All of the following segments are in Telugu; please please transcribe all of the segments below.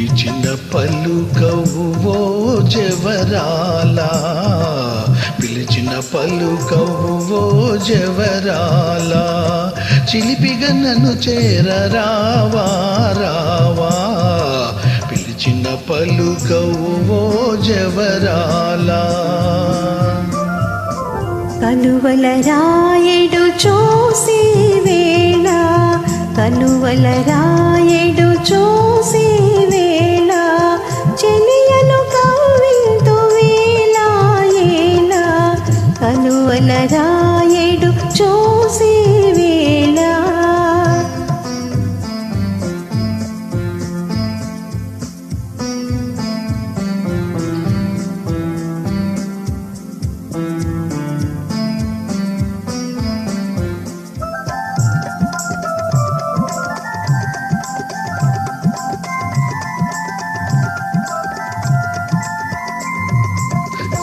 పిలిచిన పలుకవు ఓ జవరాలా. పిలిచిన పలుకవు ఓ జవరాలా. చిలిపిగా నన్ను చేరరావా రావా. పిలిచిన పలుకవు ఓ జవరాలా. కలువల రాయడు చూసి వేళ కలువల రాయడు చూసి కలువల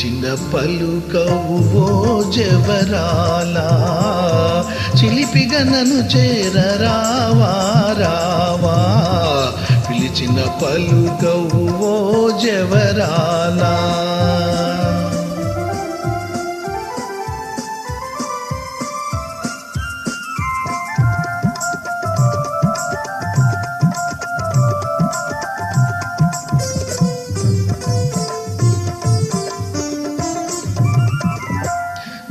చిన్న పలుకవు ఓ జవరాలా. చిలిపిగా నన్ను చేరరావా రావా పిలిచిన పలుకవు ఓ జవరాలా.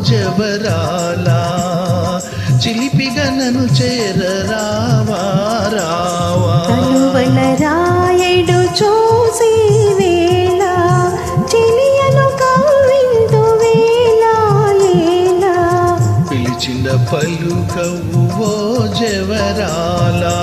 ఓ జవరాలా చిలిపిగా నన్ను చేరరావా రావా రాయడు చూసి వేళ చెలియను వేళ పిలిచిన పలుకవు జవరాలా.